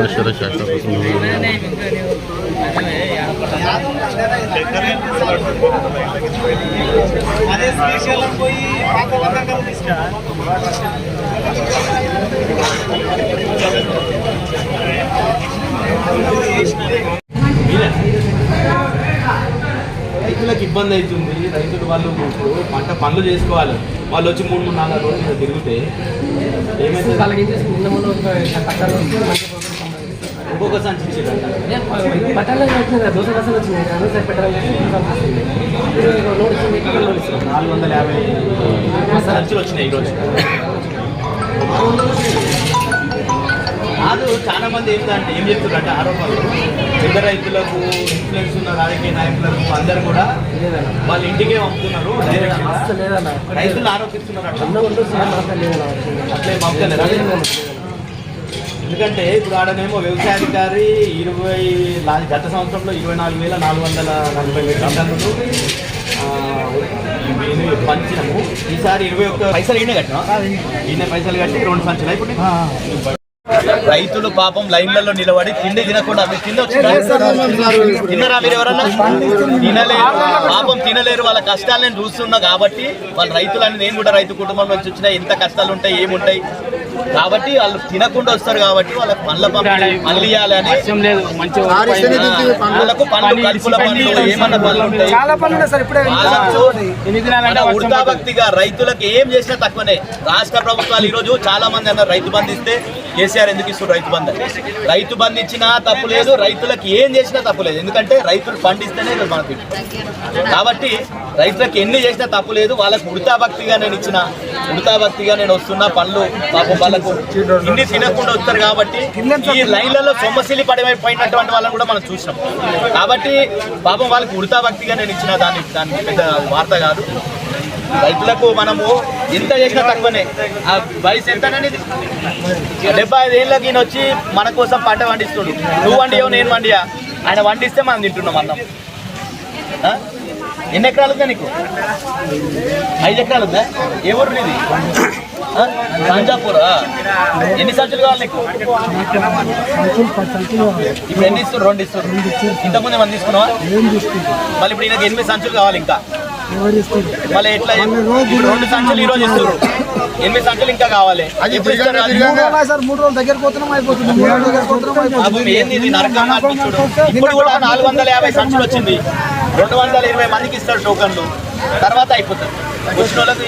శాశ్వత రైతులకు ఇబ్బంది అవుతుంది. రైతులు వాళ్ళు ఇప్పుడు పంట పనులు చేసుకోవాలి. వాళ్ళు వచ్చి మూడు మూడు నాలుగు రోజులు తిరిగితే ఏమైతే బోగస్ అని చేస్తుంది నిన్న వచ్చినాయి దోశ వచ్చింది నాలుగు వందల యాభై సంచులు వచ్చినాయి ఈరోజు కాదు చాలా మంది ఏంటంటే ఏం చెప్తున్నారంటే ఆరోపణలు పెద్ద రైతులకు ఇన్ఫ్లుయెన్స్ ఉన్న రాజకీయ నాయకులకు అందరూ కూడా వాళ్ళ ఇంటికే పంపుతున్నారు రైతులు ఆరోపిస్తున్నారు అట్లా అట్లే పంపుతలేరా? ఎందుకంటే ఇప్పుడు ఆడనేమో వ్యవసాయాధికారి ఇరవై గత సంవత్సరంలో ఇరవై నాలుగు వేల నాలుగు వందల నలభై వేల టన్నులు ఇవి పంచినము. ఈసారి ఇరవై ఒక్క పైసలు ఈయన కట్టినా? ఈయన పైసలు కట్టి రెండు సంచులు ఇప్పుడు రైతులు పాపం లైన్లలో నిలబడి తిండి తినకుండా మీరు తిండి తిన్నరా మీరు ఎవరన్నా? తినలేరు. పాపం తినలేరు. వాళ్ళ కష్టాలు నేను చూస్తున్నా కాబట్టి వాళ్ళ రైతులని నేను కూడా రైతు కుటుంబం నుంచి వచ్చిన ఎంత కష్టాలు ఉంటాయి ఏముంటాయి? కాబట్టి వాళ్ళు తినకుండా వస్తారు కాబట్టి వాళ్ళకి పండ్ల పంపిణీ పనులు ఇవ్వాలని వాళ్ళకు పండ్లు కలుపుల పండ్లు ఏమన్నా పనులు ఉంటాయి? చాలా పనులు ఉన్నాయి సార్ ఇప్పుడే వాళ్ళకు మన ఉడతా భక్తిగా రైతులకు ఏం చేసినా తక్కువనే. రాష్ట్ర ప్రభుత్వాలు ఈ రోజు చాలా మంది అన్నారు రైతు బంధు ఇస్తే కేసీఆర్ ఎందుకు ఇస్తారు రైతు బంధు. రైతు బంధు ఇచ్చినా తప్పు లేదు రైతులకు ఏం చేసినా తప్పు లేదు. ఎందుకంటే రైతులు పండిస్తేనే ఈరోజు మనకు. కాబట్టి రైతులకు ఎన్ని చేసినా తప్పు లేదు. వాళ్ళకు ఉడతా భక్తిగా నేను ఇచ్చిన ఉడతా భక్తిగా నేను వస్తున్నా పనులు పాపం వాళ్ళకు ఇన్ని తినకుండా వస్తారు కాబట్టి ఈ లైన్లలో సొమ్మశీలి పడిపోయినటువంటి వాళ్ళని కూడా మనం చూసినాం. కాబట్టి పాపం వాళ్ళకి ఉడతా భక్తిగా నేను ఇచ్చిన దాని దానికి పెద్ద వార్త కాదు. రైతులకు మనము ఎంత చేసినా తక్కువనే. ఆ వయసు ఎంతననేది డెబ్బై ఐదు ఏళ్ళకి ఈయన వచ్చి మన కోసం పంట పండిస్తుడు. నువ్వు వండియో నేను వండియా? ఆయన వండిస్తే మనం తింటున్నాం అన్నం. ఎన్ని ఎకరాలు ఉందా నీకు? ఐదు ఎకరాలు ఉందా ఏ ఊరు నీది? ఆ? కాంజాపూరా ఎన్ని సంచులు కావాలి నీకు? ఇప్పుడు ఎన్ని ఇస్తారు రెండు ఇస్తారు ఇంతకుముందు ఏమన్నా తీసుకున్నావా? మళ్ళీ ఇప్పుడు ఈయనకి ఎనిమిది సంచులు కావాలి ఇంకా. మళ్ళీ ఎట్లా రెండు సంచులు ఈ రోజు ఇస్తారు ఎనిమిది సంచులు ఇంకా కావాలి. ఇస్తారు అది? సార్ మూడు రోజులు దగ్గర ఇప్పుడు కూడా నాలుగు వందల యాభై సంచులు వచ్చింది. రెండు వందల ఇరవై మందికి ఇస్తాడు టోకన్లు. తర్వాత అయిపోతుంది. వచ్చిన వాళ్ళకి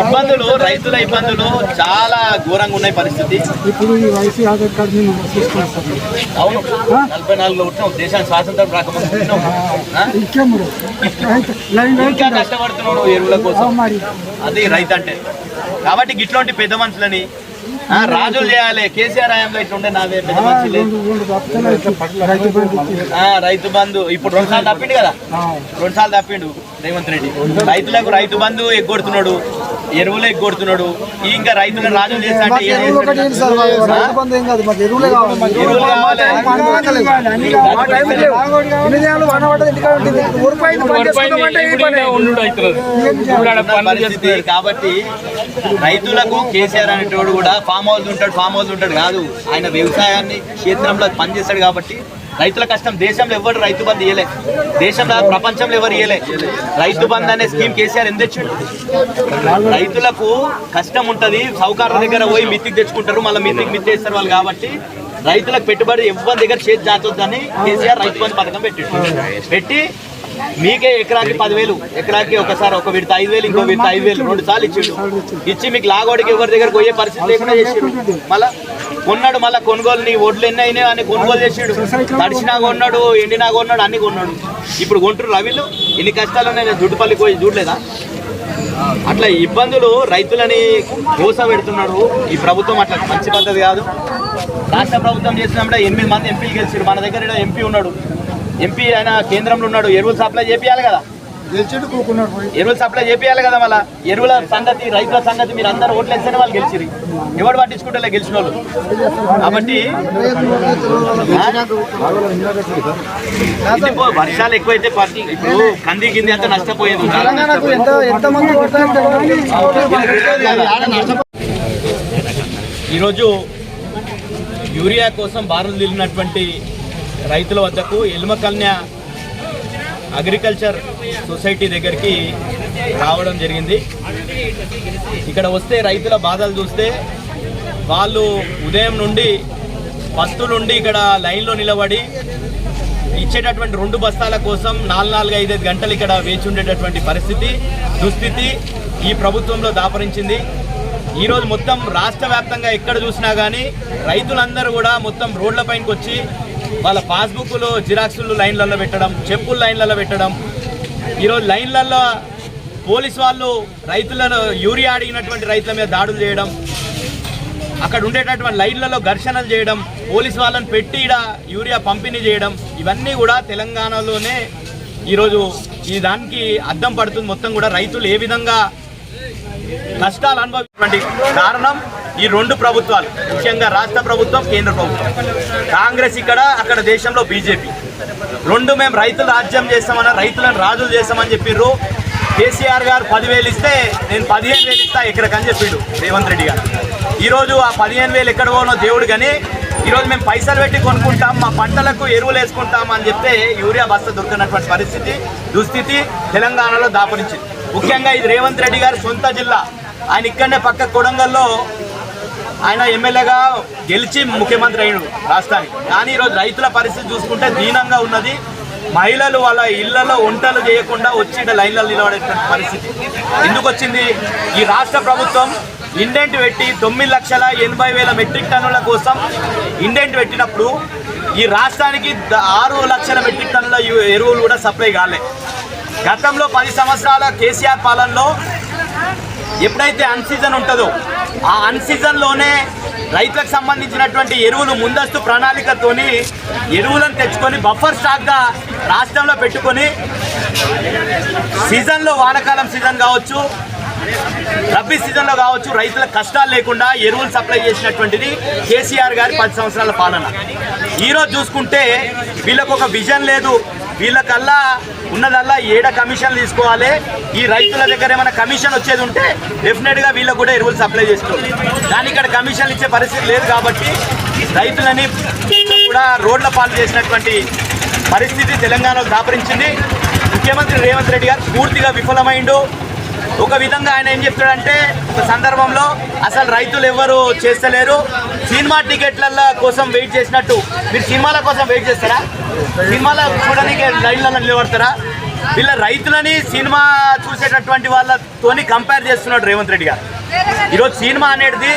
ఇబ్బందులు రైతుల ఇబ్బందులు చాలా ఘోరంగా ఉన్నాయి పరిస్థితి. ఇప్పుడు ఈ వయసు ఆధార్ కార్డు అవును. నలభై నాలుగులో పుట్టినాం దేశానికి స్వాతంత్రం రాకముందు ఇంకా కష్టపడుతున్నాడు ఎరువుల కోసం. అది రైతు అంటే. కాబట్టి ఇట్లాంటి పెద్ద మనుషులని ఆ, రాజులు చేయాలి. కేసీఆర్ హయాంలో ఇట్లుండే నావే పెద్ద మనుషులే. రైతు బంధు ఇప్పుడు రెండు సార్లు తప్పిండు కదా? రెండు సార్లు తప్పిండు రేవంత్ రెడ్డి. రైతులకు రైతు బంధు ఎగ్గొడుతున్నాడు. ఎరువులు ఎగ్గొడుతున్నాడు ఈ ఇంకా రైతులను పరిస్థితి కాబట్టి రైతులకు కేసీఆర్ అనేటోడు కూడా ఫామ్ హౌస్ ఉంటాడు ఫామ్ హౌస్ ఉంటాడు కాదు ఆయన వ్యవసాయాన్ని క్షేత్రంలో పనిచేస్తాడు కాబట్టి రైతుల కష్టం దేశంలో ఎవరు రైతు బంధు ఇయ్యలే. దేశంలో ప్రపంచంలో ఎవరు ఇయ్యలే. రైతు బంధు అనే స్కీమ్ కేసీఆర్ ఎందుకు తెచ్చిండు? రైతులకు కష్టం ఉంటుంది సౌకర్యాల దగ్గర పోయి మిత్తికి తెచ్చుకుంటారు మళ్ళీ మిత్తికి మిత్తి వేస్తారు వాళ్ళు కాబట్టి రైతులకు పెట్టుబడి ఎవరి దగ్గర చేతి దాచొద్దని కేసీఆర్ రైతు బంధు పథకం పెట్టి పెట్టి మీకే ఎకరాకి పదివేలు ఎకరాకి ఒకసారి ఒక విడత ఐదు వేలు ఇంకో విడత ఐదు వేలు రెండు సార్లు ఇచ్చిండు. ఇచ్చి మీకు లాగోడికి ఎవరి దగ్గర పోయే పరిస్థితి లేకుండా చేసిండు. మళ్ళా కొన్నాడు మళ్ళా కొనుగోలు నీ ఒడ్లు ఎన్ని అయినాయి అని కొనుగోలు చేసిండు. తడిచినా కొన్నాడు ఎండినా కొన్నాడు అన్ని కొన్నాడు. ఇప్పుడు కొంటారు రవిలు ఎన్ని కష్టాలు ఉన్నాయి? నేను జుట్టుపల్లికి పోయి చూడలేదా? అట్లా ఇబ్బందులు రైతులని మోస పెడుతున్నాడు. ఈ ప్రభుత్వం అట్లా మంచి పద్ధతి కాదు. రాష్ట్ర ప్రభుత్వం చేసినప్పుడు ఎనిమిది మంది ఎంపీలు గెలిచారు మన దగ్గర ఎంపీ ఉన్నాడు. ఎంపీ ఆయన కేంద్రంలో ఉన్నాడు ఎరువులు సప్లై చేపియాలి కదా. ఎరువులు సప్లై చేపియాలి కదా మళ్ళా. ఎరువుల సంగతి రైతుల సంగతి మీరు అందరూ ఓట్లు వేస్తేనే వాళ్ళు గెలిచిరు ఎవడు పట్టించుకుంటే గెలిచిన వాళ్ళు కాబట్టి వర్షాలు ఎక్కువైతే పట్టి ఇప్పుడు కంది గింది అంతా నష్టపోయేది ఈరోజు యూరియా కోసం బారులు తిరిగినటువంటి రైతుల వద్దకు ఎల్మకల్య అగ్రికల్చర్ సొసైటీ దగ్గరికి రావడం జరిగింది. ఇక్కడ వస్తే రైతుల బాధలు చూస్తే వాళ్ళు ఉదయం నుండి బస్సు నుండి ఇక్కడ లైన్లో నిలబడి ఇచ్చేటటువంటి రెండు బస్తాల కోసం నాలుగు నాలుగు ఐదైదు గంటలు ఇక్కడ వేచి ఉండేటటువంటి పరిస్థితి దుస్థితి ఈ ప్రభుత్వంలో దాపరించింది. ఈరోజు మొత్తం రాష్ట్ర వ్యాప్తంగా ఎక్కడ చూసినా కానీ రైతులందరూ కూడా మొత్తం రోడ్లపైనకి వచ్చి వాళ్ళ పాస్బుక్లు జిరాక్సులు లైన్లలో పెట్టడం చెప్పులు లైన్లలో పెట్టడం. ఈరోజు లైన్లలో పోలీస్ వాళ్ళు రైతులను యూరియా అడిగినటువంటి రైతుల మీద దాడులు చేయడం. అక్కడ ఉండేటటువంటి లైన్లలో ఘర్షణలు చేయడం. పోలీస్ వాళ్ళని పెట్టి ఈడ యూరియా పంపిణీ చేయడం. ఇవన్నీ కూడా తెలంగాణలోనే ఈరోజు ఈ దానికి అద్దం పడుతుంది. మొత్తం కూడా రైతులు ఏ విధంగా కష్టాలు అనుభవించినటువంటి కారణం ఈ రెండు ప్రభుత్వాలు ముఖ్యంగా రాష్ట్ర ప్రభుత్వం కేంద్ర ప్రభుత్వం. కాంగ్రెస్ ఇక్కడ అక్కడ దేశంలో బీజేపీ. రెండు మేము రైతులు రాజ్యం చేస్తామని రైతులను రాజులు చేస్తామని చెప్పిర్రు. కేసీఆర్ గారు పదివేలు ఇస్తే నేను పదిహేను వేలు ఇస్తా ఎక్కడికని చెప్పిండు రేవంత్ రెడ్డి గారు. ఈరోజు ఆ పదిహేను వేలు ఎక్కడ పోనో దేవుడు కానీ ఈరోజు మేము పైసలు పెట్టి కొనుక్కుంటాం మా పంటలకు ఎరువులు వేసుకుంటాం అని చెప్తే యూరియా బస్తా దొరికినటువంటి పరిస్థితి దుస్థితి తెలంగాణలో దాపరించింది. ముఖ్యంగా ఇది రేవంత్ రెడ్డి గారి సొంత జిల్లా. ఆయన ఇక్కడనే పక్క కొడంగల్లో ఆయన ఎమ్మెల్యేగా గెలిచి ముఖ్యమంత్రి అయ్యాడు రాష్ట్రానికి. కానీ ఈరోజు రైతుల పరిస్థితి చూసుకుంటే దీనంగా ఉన్నది. మహిళలు వాళ్ళ ఇళ్ళలో వంటలు చేయకుండా వచ్చి లైన్లలో నిలబడేటువంటి పరిస్థితి. ఎందుకు వచ్చింది? ఈ రాష్ట్ర ప్రభుత్వం ఇండెంట్ పెట్టి తొమ్మిది లక్షల ఎనభై వేల మెట్రిక్ టన్నుల కోసం ఇండెంట్ పెట్టినప్పుడు ఈ రాష్ట్రానికి ఆరు లక్షల మెట్రిక్ టన్నుల ఎరువులు కూడా సప్లై కాలే. గతంలో పది సంవత్సరాల కేసీఆర్ పాలనలో ఎప్పుడైతే అన్సీజన్ ఉంటుందో ఆ అన్ సీజన్లోనే రైతులకు సంబంధించినటువంటి ఎరువులు ముందస్తు ప్రణాళికతోని ఎరువులను తెచ్చుకొని బఫర్ స్టాక్గా రాష్ట్రంలో పెట్టుకొని సీజన్లో వానకాలం సీజన్ కావచ్చు రబ్బీ సీజన్లో కావచ్చు రైతుల కష్టాలు లేకుండా ఎరువులు సప్లై చేసినటువంటిది కేసీఆర్ గారి పది సంవత్సరాల పాలన. ఈరోజు చూసుకుంటే వీళ్ళకు ఒక విజన్ లేదు. వీళ్ళకల్లా ఉన్నదల్లా ఏడ కమిషన్ తీసుకోవాలి? ఈ రైతుల దగ్గర ఏమైనా కమిషన్ వచ్చేది ఉంటే డెఫినెట్గా వీళ్ళకు కూడా ఎరువులు సప్లై చేసుకోవాలి కానీ ఇక్కడ కమిషన్ ఇచ్చే పరిస్థితి లేదు కాబట్టి రైతులని కూడా రోడ్ల పాలు చేసినటువంటి పరిస్థితి తెలంగాణలో దాపరించింది. ముఖ్యమంత్రి రేవంత్ రెడ్డి గారు పూర్తిగా విఫలమైండు. ఒక విధంగా ఆయన ఏం చెప్తాడంటే ఒక సందర్భంలో అసలు రైతులు ఎవరు చేస్తలేరు సినిమా టికెట్ల కోసం వెయిట్ చేసినట్టు. మీరు సినిమాల కోసం వెయిట్ చేస్తారా? సినిమాల చూడడానికి లైన్లలో నిలబడతారా? వీళ్ళ రైతులని సినిమా చూసేటటువంటి వాళ్ళతోని కంపేర్ చేస్తున్నాడు రేవంత్ రెడ్డి గారు. ఈరోజు సినిమా అనేది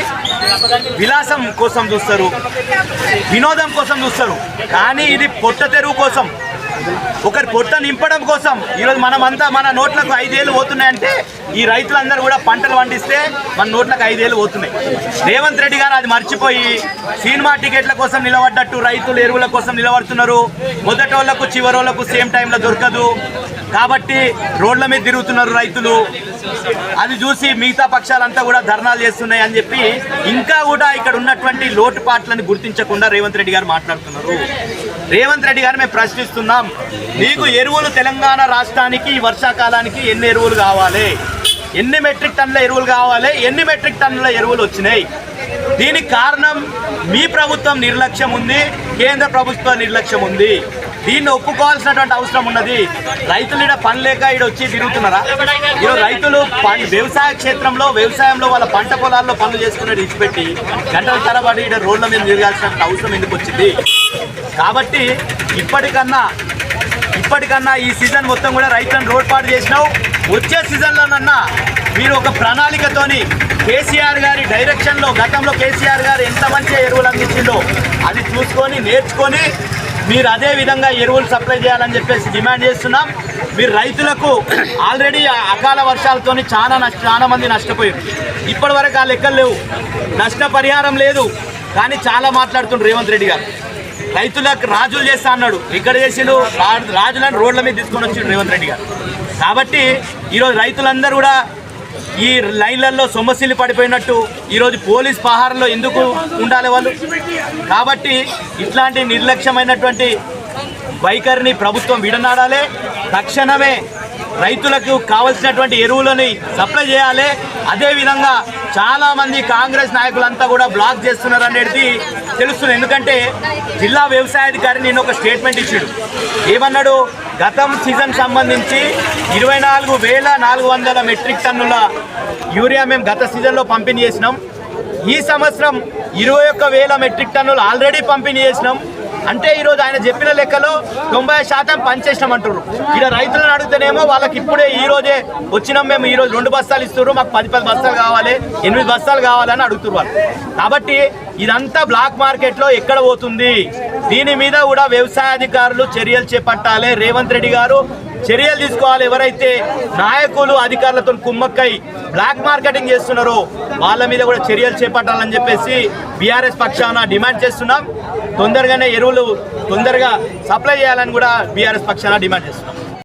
విలాసం కోసం చూస్తారు వినోదం కోసం చూస్తారు కానీ ఇది పొట్ట తెరువు కోసం ఒకరి పొట్ట నింపడం కోసం. ఈరోజు మనమంతా మన నోట్లకు ఐదేళ్ళు పోతున్నాయంటే ఈ రైతులందరూ కూడా పంటలు పండిస్తే మన నోట్లకు ఐదేళ్ళు పోతున్నాయి. రేవంత్ రెడ్డి గారు అది మర్చిపోయి సినిమా టికెట్ల కోసం నిలబడ్డట్టు రైతులు ఎరువుల కోసం నిలబడుతున్నారు. మొదటోళ్ళకు చివరోళ్ళకు సేమ్ టైంలో దొరకదు. కాబట్టి రోడ్ల మీద తిరుగుతున్నారు రైతులు. అది చూసి మిగతా పక్షాలంతా కూడా ధర్నాలు చేస్తున్నాయి అని చెప్పి ఇంకా కూడా ఇక్కడ ఉన్నటువంటి లోటుపాట్లను గుర్తించకుండా రేవంత్ రెడ్డి గారు మాట్లాడుతున్నారు. రేవంత్ రెడ్డి గారు మేము ప్రశ్నిస్తున్నాం. మీకు ఎరువులు తెలంగాణ రాష్ట్రానికి ఈ వర్షాకాలానికి ఎన్ని ఎరువులు కావాలి? ఎన్ని మెట్రిక్ టన్నుల ఎరువులు కావాలి? ఎన్ని మెట్రిక్ టన్నుల ఎరువులు వచ్చినాయి? దీనికి కారణం మీ ప్రభుత్వం నిర్లక్ష్యం ఉంది కేంద్ర ప్రభుత్వ నిర్లక్ష్యం ఉంది. దీన్ని ఒప్పుకోవాల్సినటువంటి అవసరం ఉన్నది. రైతులు ఇక్కడ పని లేక ఇక్కడ వచ్చి తిరుగుతున్నారా? ఈరోజు రైతులు పం- వ్యవసాయ క్షేత్రంలో వ్యవసాయంలో వాళ్ళ పంట పొలాల్లో పనులు చేసుకునేది ఇచ్చిపెట్టి గంటల తరబడి ఇక్కడ రోడ్ల మీద తిరగాల్సిన అవసరం ఎందుకు వచ్చింది? కాబట్టి ఇప్పటికన్నా ఇప్పటికన్నా ఈ సీజన్ మొత్తం కూడా రైతులను రోడ్పాటు చేసినావు. వచ్చే సీజన్లోనన్నా మీరు ఒక ప్రణాళికతోని కేసీఆర్ గారి డైరెక్షన్లో గతంలో కేసీఆర్ గారు ఎంత మంచి ఎరువులు అందించిందో అది చూసుకొని నేర్చుకొని మీరు అదే విధంగా ఎరువులు సప్లై చేయాలని చెప్పేసి డిమాండ్ చేస్తున్నాం. మీరు రైతులకు ఆల్రెడీ అకాల వర్షాలతోని చాలా నష్ట చాలా మంది నష్టపోయారు. ఇప్పటివరకు ఆ లెక్కలు లేవు. నష్టపరిహారం లేదు. కానీ చాలా మాట్లాడుతుండ్రు రేవంత్ రెడ్డి గారు. రైతులకు రాజులు చేస్తా అన్నాడు. ఇక్కడ చేసిండు. రాజులను రోడ్ల మీద తీసుకొని వచ్చిండు రేవంత్ రెడ్డి గారు. కాబట్టి ఈరోజు రైతులందరూ కూడా ఈ లైన్లలో సొమ్మసిల్లి పడిపోయినట్టు ఈరోజు పోలీస్ పహారంలో ఎందుకు ఉండాలి వాళ్ళు? కాబట్టి ఇట్లాంటి నిర్లక్ష్యమైనటువంటి వైఖరిని ప్రభుత్వం విడనాడాలి. తక్షణమే రైతులకు కావలసినటువంటి ఎరువులని సప్లై చేయాలి. అదేవిధంగా చాలామంది కాంగ్రెస్ నాయకులంతా కూడా బ్లాక్ చేస్తున్నారు అనేది తెలుస్తుంది. ఎందుకంటే జిల్లా వ్యవసాయాధికారి నేను ఒక స్టేట్మెంట్ ఇచ్చాడు. ఏమన్నాడు? గతం సీజన్ సంబంధించి ఇరవై నాలుగు వేల నాలుగు వందల మెట్రిక్ టన్నుల యూరియా మేము గత సీజన్లో పంపిణీ చేసినాం. ఈ సంవత్సరం ఇరవై ఒక్క వేల మెట్రిక్ టన్నులు ఆల్రెడీ పంపిణీ చేసినాం. అంటే ఈరోజు ఆయన చెప్పిన లెక్కలో తొంభై శాతం పనిచేసినాం అంటారు ఇక్కడ రైతులను అడిగితేనేమో వాళ్ళకి ఇప్పుడే ఈ రోజే వచ్చినాం మేము ఈ రోజు రెండు బస్తాలు ఇస్తున్నారు మాకు పది పది బస్తాలు కావాలి ఎనిమిది బస్తాలు కావాలని అడుగుతున్నారు వాళ్ళు. కాబట్టి ఇదంతా బ్లాక్ మార్కెట్లో ఎక్కడ పోతుంది? దీని మీద కూడా వ్యవసాయ అధికారులు చర్యలు చేపట్టాలి. రేవంత్ రెడ్డి గారు చర్యలు తీసుకోవాలి ఎవరైతే నాయకులు అధికారులతో కుమ్మక్కై బ్లాక్ మార్కెటింగ్ చేస్తున్నారో. వాళ్ళ మీద కూడా చర్యలు చేపట్టాలని చెప్పేసి బీఆర్ఎస్ పక్షాన డిమాండ్ చేస్తున్నాం. తొందరగానే ఎరువులు తొందరగా సప్లై చేయాలని కూడా బీఆర్ఎస్ పక్షాన డిమాండ్ చేస్తున్నాం.